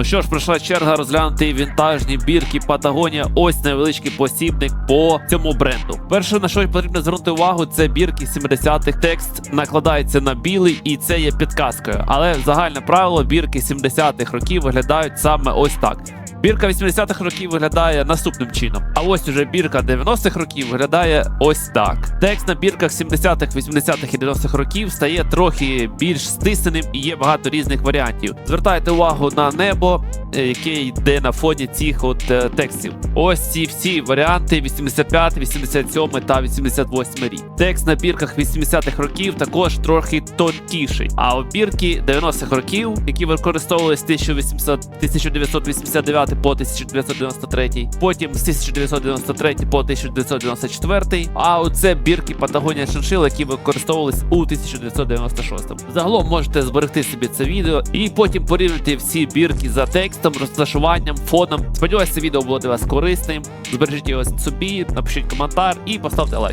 Ну що ж, прийшла черга розглянути вінтажні бірки Патагонія. Ось невеличкий посібник по цьому бренду. Перше на що потрібно звернути увагу, це бірки 70-х. Текст накладається на білий, і це є підказкою. Але загальне правило бірки 70-х років виглядають саме ось так. Бірка 80-х років виглядає наступним чином. А ось уже бірка 90-х років виглядає ось так. Текст на бірках 70-х, 80-х і 90-х років стає трохи більш стисненим і є багато різних варіантів. Звертайте увагу на небо, е, яке йде на фоні цих от е, текстів. Ось ці всі варіанти: 85, 87 та 88 рік. Текст на бірках 80-х років також трохи тонкіший. А у бірки 90-х років, які використовувалися з 1800 1989 по 1993, потім з 1993 по 1994, а оце бірки Патагонія Шиншил, які використовувались у 1996. Загалом можете зберегти собі це відео і потім порівняти всі бірки за текстом, розташуванням, фоном. Сподіваюся, відео було для вас корисним. Збережіть його собі, напишіть коментар і поставте лайк.